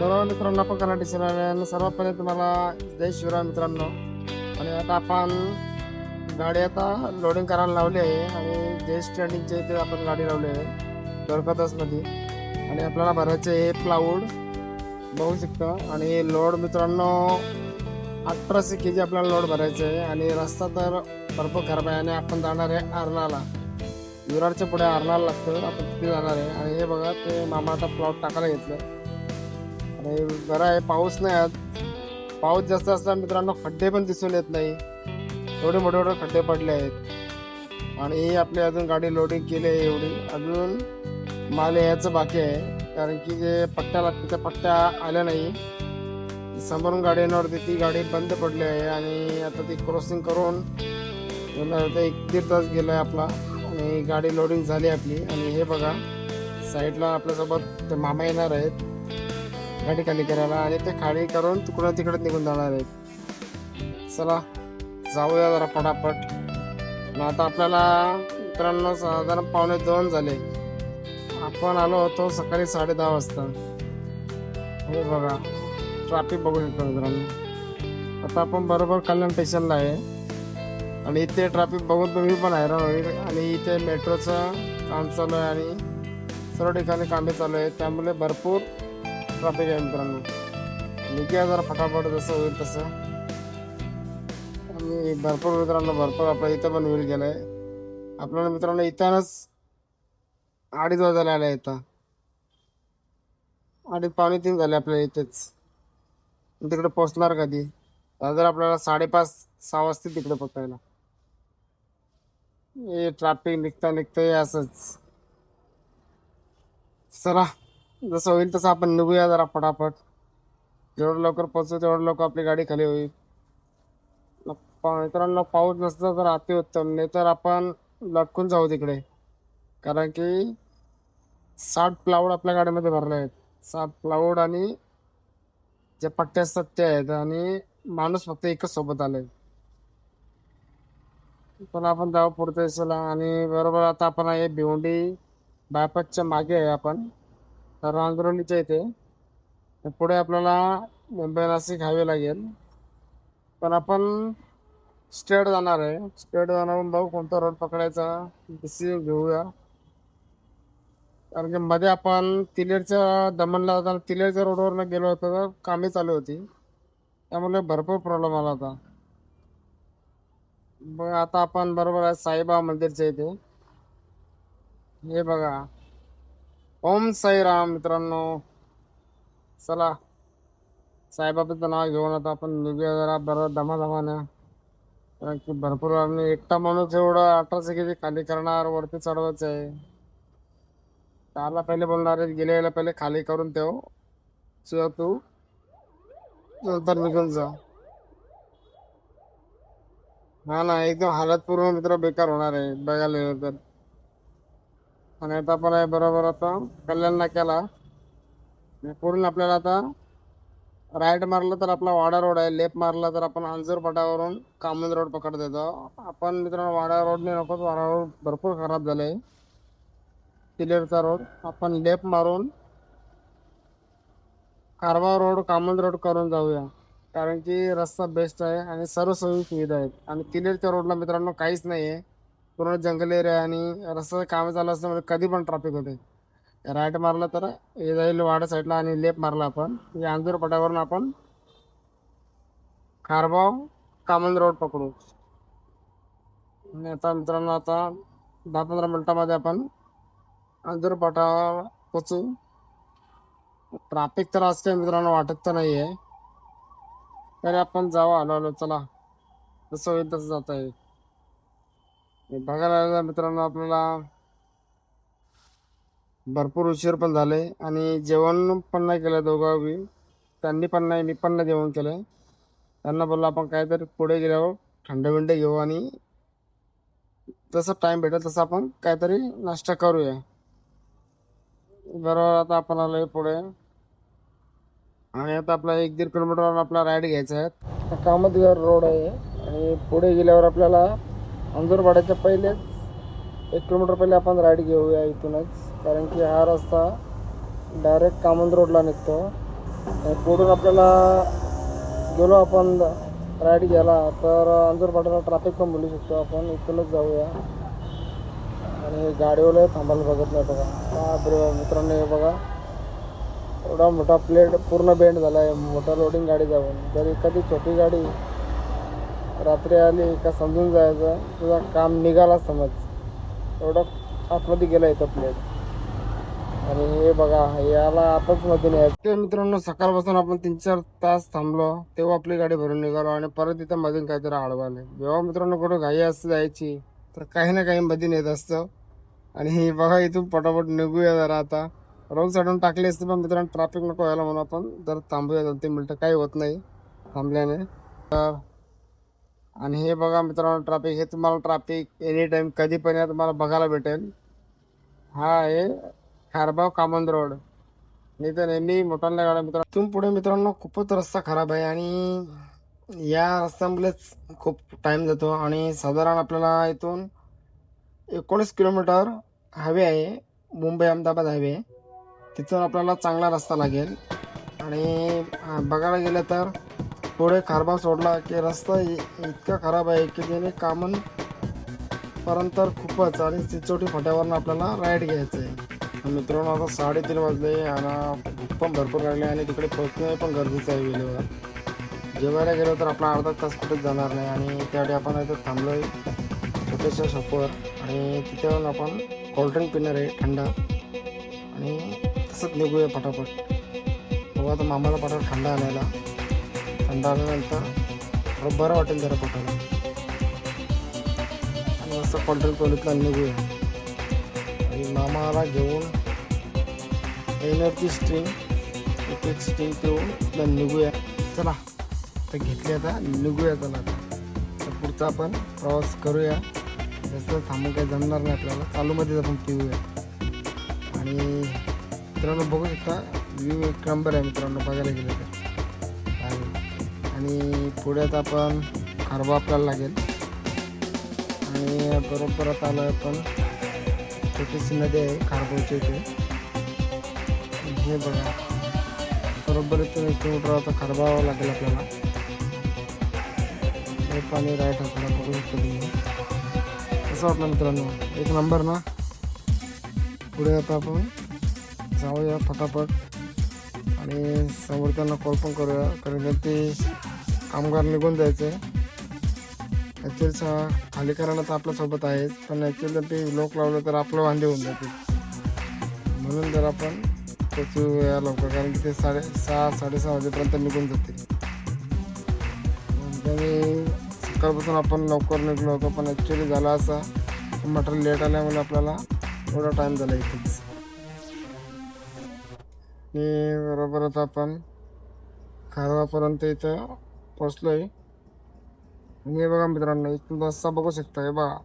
बरोबर मित्रांनो आपण कन्नड शिवराय सर्वात पहिले तुम्हाला जय शिवराय मित्रांनो. आणि आता आपण गाडी आता लोडिंग करायला लावली आहे आणि जे स्टँडिंगच्या इथे आपण गाडी लावली आहे द्वारकादासमध्ये आणि आपल्याला भरायचं आहे प्लाऊड बघू शकता. आणि लोड मित्रांनो अठराशे के जी आपल्याला लोड भरायचं आहे. आणि रस्ता तर भरपूर खराब आहे आणि आपण जाणार आहे अर्नाला. विरारच्या पुढे अर्नाला लागतं आपण तिथे जाणार आहे. आणि हे बघा ते मामा आता प्लॉट टाकायला घेतलं. आणि बरं आहे पाऊस नाही आज. पाऊस जास्त असला मित्रांनो खड्डे पण दिसून येत नाही. एवढे मोठे मोठे खड्डे पडले आहेत. आणि ही आपली अजून गाडी लोडिंग केली आहे एवढी. अजून माल यायचं बाकी आहे. कारण की जे पट्ट्या लागते त्या पट्ट्या आल्या नाही. समोरून गाडी येणार होती ती गाडी बंद पडली आहे. आणि आता ती क्रॉसिंग करून एक दीड तास गेला आहे आपला. आणि गाडी लोडिंग झाली आपली. आणि हे बघा साईडला आपल्यासोबत ते मामा येणार आहेत. गाडी खाली करायला आणि ते खाली करून तिकडं तिकडे निघून जाणार आहेत. चला जाऊया जरा पटापट मग आता आपल्याला मित्रांनो साधारण पावणे दोन झाले. आपण आलो होतो सकाळी साडे दहा वाजता. हे बघा ट्रॅफिक बघू शकतो मित्रांनो. आता आपण बरोबर कल्याण स्टेशनला आहे. आणि इथे ट्रॅफिक बघून तुम्ही पण हैराण होईल. आणि इथे मेट्रोचं काम चालू आहे आणि सर्व ठिकाणी कामे चालू आहे त्यामुळे भरपूर ट्रॅफिक आहे मित्रांनो निघूया जरा फटाफट जसं होईल तसं. आणि भरपूर मित्रांनो भरपूर आपल्या इथं पण होईल गेलाय. आपल्याला मित्रांनो इथंच अडीच वाजायला आल्या इथं. अडीच पावणे तीन झाले आपल्याला इथेच. तिकडे पोचणार कधी? जर आपल्याला साडेपाच सहा वाजता तिकडे पोचायला हे ट्रॅफिक निघता निघता असंच. चला. जसं होईल तसं आपण निघूया जरा फटाफट. जेवढं लवकर पोहोचू तेवढं लवकर आपली गाडी खाली होईल. प- मित्रांनो पाऊस नसता तर अति उत्तम नाही तर आपण लटकून जाऊ तिकडे. कारण की साठ प्लाऊड आपल्या गाडीमध्ये भरले आहेत. साठ प्लाऊड आणि जे पट्टे असतात ते आहेत आणि माणूस फक्त एकच सोबत आले पण आपण जाऊ पुढच्या दिशेला आणि बरोबर आता आपण आहे भिवंडी बायपासच्या मागे आहे आपण. रांगरोलीच्या इथे पुढे आपल्याला मुंबई नाशिक हायवे लागेल. पण आपण स्ट्रेट जाणार आहे. स्ट्रेट जाणार भाऊ कोणता रोड पकडायचा. डिसिजन घेऊया. कारण की मध्ये आपण तिलेरच्या दमनला जाताना तिलेरच्या रोडवरनं गेलो होतो तर कामे चालू होती. त्यामुळे भरपूर प्रॉब्लेम आला होता. बघा आता आपण बरोबर आहे साईबाबा मंदिरच्या इथे. हे बघा. ओम साईराम मित्रांनो. चला साईबाबाचं नाव घेऊन आता आपण निघूया जरा बरं धमाधमानं. कारण की भरपूर आम्ही एकटा माणूस एवढं अठराशे किती खाली करणार वरती चढवायचं आहे. त्याला पहिले बोलणार आहे गेल्या वेळेला पहिले खाली करून ठेव. तुझं तू. नंतर निघून जा. हा ना एकदम हालत पूर्ण मित्र बेकार होणार आहे बघायला तर. आणि आता आपण आहे बरोबर आता कल्याण नाक्याला पुढून आपल्याला आता राईट मारलं तर आपला वाडा रोड आहे लेफ्ट मारला तर आपण अंजूर पटावरून कामन रोड पकडत येतो. आपण मित्रांनो वाडा रोडने नकोच वाडा रोड भरपूर खराब झाले. किलेरचा रोड आपण लेफ्ट मारून कारवा रोड कामन रोड करून जाऊया. कारण की रस्ता बेस्ट आहे आणि सर्व सोयी सुविधा आहेत. आणि किलेरच्या रोडला मित्रांनो काहीच नाही आहे पूर्ण जंगल एरिया आणि रस्ता काम चालू असल्यामुळे कधी पण ट्रॅफिक होते राईट मारलं तर हे जाईल वाडा साईडला आणि लेफ्ट मारला आपण. या अंजूर पटावरून आपण खारबाव कामन रोड पकडू. आणि आता मित्रांनो आता दहा पंधरा मिनटामध्ये आपण अंजूर पटावर पोचू ट्रॅफिक तर आज काही मित्रांनो वाटत तर नाही आहे तरी आपण जाऊ आलो आलो चला. जसं होईल तसं जाता येईल बघायला गेलं मित्रांनो आपल्याला. भरपूर उशीर पण झाले आणि जेवण पण नाही केलं दोघं बी त्यांनी पण नाही मी पण नाही जेवण केलं. त्यांना बोललो आपण काहीतरी पुढे गेल्यावर थंड बिंड घेऊ आणि जसं टाइम भेटेल तसं आपण काहीतरी नाश्ता करूया. बरोबर आता आपण आलोय पुढे. आणि आता आपला एक दीड किलोमीटरवर आपला राईड घ्यायचा आहे. कामतगार रोड आहे आणि पुढे गेल्यावर आपल्याला अंजूरवाड्याच्या पहिलेच एक किलोमीटर पहिले आपण राईड घेऊया इथूनच. कारण की हा रस्ता डायरेक्ट कामंद रोडला निघतो. पुढून आपल्याला गेलो आपण राईड घ्यायला तर अंजूर ट्राफिक ट्रॅफिक पण बोलू शकतो आपण. इथूनच जाऊया. आणि हे गाडीवाले थांबायला बघत नाही बघा. हा ब्र- मित्रांनो हे बघा. एवढा मोठा प्लेट पूर्ण बेंड झाला आहे मोठा लोडिंग गाडी जाऊन. जर एखादी छोटी गाडी रात्री आली का समजून जायचं. तुझा काम निघाला समज. एवढं आतमध्ये गेला इथं प्लेट आणि हे बघा याला आताच मध्ये नाही ते मित्रांनो सकाळपासून आपण तीन चार तास थांबलो तेव्हा आपली गाडी भरून निघालो आणि परत इथं मधून काहीतरी आडवाले जेव्हा मित्रांनो कुठं घाई असते जायची तर काही ना काही मधून येत असतं. आणि हे बघा इथून पटापट निघूया जरा आता. रोल साडून टाकली असते पण मित्रांनो ट्रॅफिक नको व्हायला म्हणून आपण जर थांबूया दोन तीन मिनटं. काही होत नाही थांबल्याने. तर आणि हे बघा मित्रांनो ट्रॅफिक हे तुम्हाला ट्रॅफिक एनी टाईम कधी पण या तुम्हाला बघायला भेटेल. हा आहे खारबाव कामंद रोड. नाही तर नेहमी मोठ्यांना गाड्या मित्र इथून पुढे मित्रांनो खूपच रस्ता खराब आहे आणि या रस्त्यामुळेच खूप टाईम जातो आणि साधारण आपल्याला इथून एकोणीस किलोमीटर हायवे आहे मुंबई अहमदाबाद हायवे तिथून आपल्याला चांगला रस्ता लागेल. आणि बघायला गेलं तर पुढे खारबाव सोडला की रस्ता इतका खराब आहे की त्याने कामन पर्यंत खूपच आणि चिचोटी फट्यावरनं आपल्याला राईड घ्यायचं आहे मित्रांनो आता साडेतीन वाजले आणि भूक पण भरपूर लागले आणि तिकडे पोहोचणे पण गरजेचं आहे वेळेवर. जेवायला गेलो तर आपला अर्धा तास कुठेच जाणार नाही आणि त्यासाठी आपण इथं थांबलो आहे छोट्याशा शॉपवर आणि तिथे आपण कोल्ड्रिंक पिणार आहे थंड. आणि तसंच निघूया पटापट. बघू आता मामाला पटापट थंड आणायला. थंड थोडं बरं वाटेल जरा पोटाला. आणि असं कोल्ड्रिंक टोलीतला निघूया आणि मामाला घेऊन एनर्जी स्ट्रिंग एक एक स्ट्रिंग पिऊन तिथला निघूया. चला तर घेतली आता निघूया चला तर पुढचा आपण प्रवास करूया. जसं थांबून काही जमणार नाही आपल्याला. चालूमध्येच आपण पिऊया. आणि मित्रांनो बघू शकता व्ह्यू एक नंबर आहे मित्रांनो बघायला गेलं तर. आणि पुढे आता आपण खारबा आपल्याला लागेल. आणि बरोबर आता आलं आपण छोटीशी नदी आहे खारबावची इथे. हे बघा. बरोबर इथून एक किलोमीटर आता खारबावं लागेल आपल्याला. हे पाणी राईट आपल्याला बघू शकतो तुम्ही. कसं वाटलं मित्रांनो? एक नंबर ना? पुढे आता आपण जाऊया फटाफट. आणि समोरच्यांना कॉल पण करूया. कारण की ते कामगार निघून जायचे ॲक्च्युअली खाली करायला तर आपल्यासोबत आहेच पण ॲक्च्युअली ते लोक लावलं तर आपलं वांदे होऊन जाते म्हणून जर आपण पोचू या लवकर कारण की ते साडे सहा साडेसहा वाजेपर्यंत निघून जाते त्याने सकाळपासून आपण लवकर निघलो होतो पण ॲक्च्युली झाला असा मटेरियल लेट आल्यामुळे आपल्याला थोडा टाईम झाला इथेच. आणि बरोबरच आपण खारवापर्यंत इथं पोचलो आहे आणि हे बघा मित्रांनो इथून रस्ता बघू शकता हे बघा.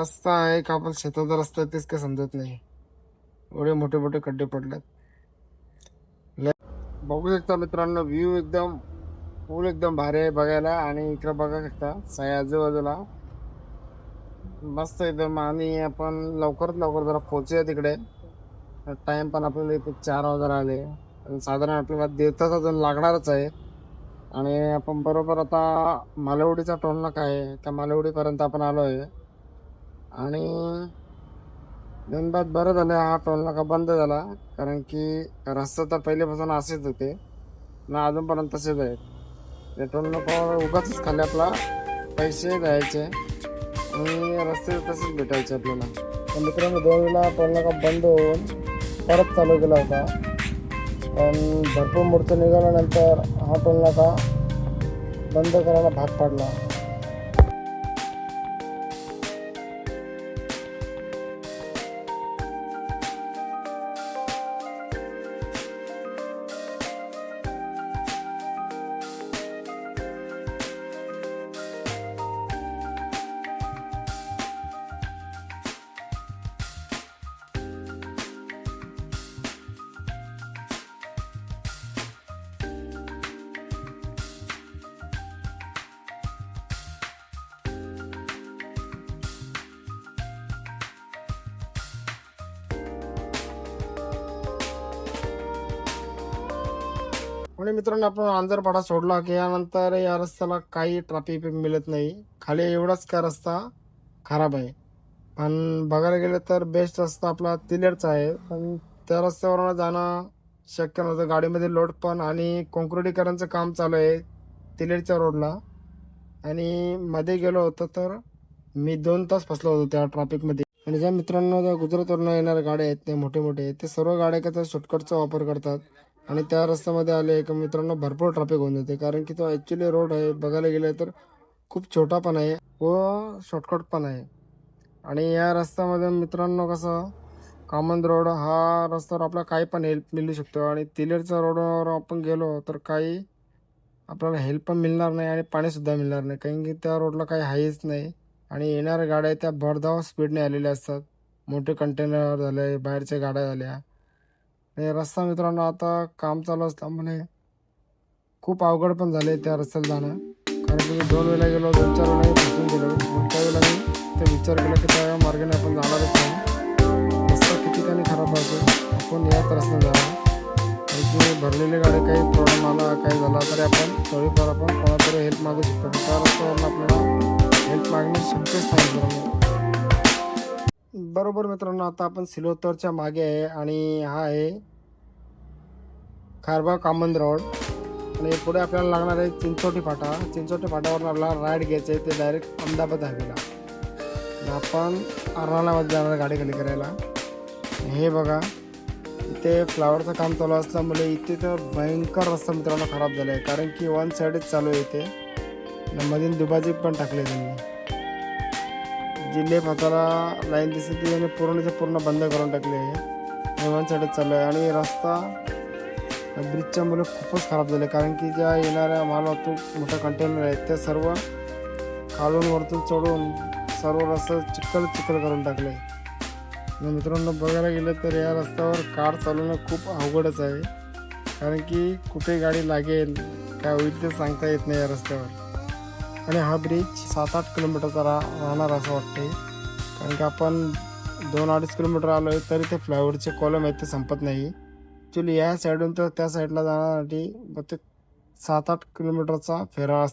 रस्ता आहे का आपण शेताचा रस्ता आहे तेच काही समजत नाही. एवढे मोठे मोठे खड्डे पडलेत. बघू शकता मित्रांनो व्ह्यू एकदम पूल एकदम भारी आहे बघायला आणि इकडं बघा शकता साई आजूबाजूला. मस्त एकदम आणि आपण लवकरात लवकर जरा पोहोचूया तिकडे. टाइम पण आपल्याला इथे चार वाजता आले आणि साधारण आपल्याला दीड तास अजून लागणारच आहे. आणि आपण बरोबर आता मालवडीचा टोल नाका आहे. त्या मालवडीपर्यंत आपण आलो आहे आणि धनबाद बरं झालं हा टोल नाका बंद झाला. कारण की रस्ता तर पहिल्यापासून असेच होते. ना अजूनपर्यंत तसेच आहेत. ते टोल नाका उगाच खाली आपला पैसे द्यायचे. आणि रस्ते तसेच भेटायचे आपल्याला. तर मित्रांनो दोन वेळेला टोल नाका बंद होऊन परत चालू केला होता. पण भरपूर मोर्चा निघाल्यानंतर हा टोल नाका बंद करायला भाग पाडला. म्हणजे मित्रांनो आपण आंधरपाडा सोडला की यानंतर या रस्त्याला काही ट्रॅफिक मिळत नाही. खाली एवढाच का रस्ता खराब आहे. पण बघायला गेलं तर बेस्ट रस्ता आपला तिलेरचा आहे. पण त्या रस्त्यावरून जाणं शक्य नव्हतं. गाडीमध्ये लोड पण आणि काँक्रिटीकरणचं काम चालू आहे तिलेरच्या रोडला आणि मध्ये गेलो होतो तर मी दोन तास फसलो होतो त्या ट्रॅफिकमध्ये आणि ज्या मित्रांनो त्या गुजरातवरून येणाऱ्या गाड्या आहेत ते मोठे मोठे ते सर्व गाड्या कसं शॉर्टकटचा वापर करतात. आणि त्या रस्त्यामध्ये आले का मित्रांनो भरपूर ट्रॅफिक होऊन जाते. कारण की तो ॲक्च्युली रोड आहे. बघायला गेलं तर खूप छोटा पण आहे व शॉर्टकट पण आहे. आणि या रस्त्यामध्ये मित्रांनो कसं कॉमन रोड हा रस्त्यावर आपला काही पण हेल्प मिळू शकतो. आणि तिलेरच्या रोडवर आपण गेलो तर काही आपल्याला हेल्प पण मिळणार नाही आणि पाणीसुद्धा मिळणार नाही. कारण की त्या रोडला काही आहेच नाही. आणि येणाऱ्या गाड्या त्या भरधाव स्पीडने आलेल्या असतात. मोठे कंटेनर झाले बाहेरच्या गाड्या झाल्या. आणि रस्ता मित्रांनो आता काम चालू असल्यामुळे खूप अवघड पण झाले त्या रस्त्याला जाणं. कारण की मी दोन वेळेला गेलो दोन चार वेळा फसून गेलो. मग त्यावेळेला मी ते विचार केला की त्या मार्गाने आपण जाणारच नाही रस्ता किती काही खराब असतो आपण याच रस्त्याने जाणार. आणि भरलेली भरलेले गाडी काही प्रॉब्लेम आला काही झाला तरी आपण थोडीफार आपण कोणातरी हेल्प मागू शकतो. त्या रस्त्यावरून आपल्याला हेल्प मागणे शक्यच नाही बरोबर मित्रांनो आता आपण सिलोतरच्या मागे आहे आणि हा आहे खारबा कामन रोड. आणि पुढे आपल्याला लागणार आहे चिंचोटी फाटा. चिंचोटी फाटावरून आपल्याला राईड घ्यायचं आहे ते डायरेक्ट अहमदाबाद हायवेला आणि आपण अर्नालामध्ये जाणार गाडी खाली करायला. हे बघा इथे फ्लावरचं काम चालू असल्यामुळे इथे तर भयंकर रस्ता मित्रांनो खराब झाला आहे कारण की वन साईडच चालू आहे इथे. मधील दुभाजी पण टाकले त्यांनी. जिल्हे हाताला लाईन दिसते आणि पूर्णच्या पूर्ण बंद करून टाकले आहे. चाललं आहे आणि रस्ता ब्रिजच्या मुलं खूपच खराब झाले. कारण की ज्या येणाऱ्या मालवाहतूक मोठ्या कंटेनर आहेत त्या सर्व खालून वरतून चढून सर्व रस्ता चिखल चिखल करून टाकले मित्रांनो बघायला गेलं तर या रस्त्यावर कार चालवणं खूप अवघडच आहे. कारण की कुठे गाडी लागेल काय होईल ते सांगता येत नाही या रस्त्यावर. आणि हा ब्रिज सात आठ किलोमीटरचा रा राहणार असं वाटते कारण की आपण दोन अडीच किलोमीटर आलो आहे तरी ते फ्लायओव्हरचे कॉलम आहेत ते संपत नाही. ॲक्च्युली या साईडून तर त्या साईडला जाण्यासाठी ते सात आठ किलोमीटरचा फेरा असतो.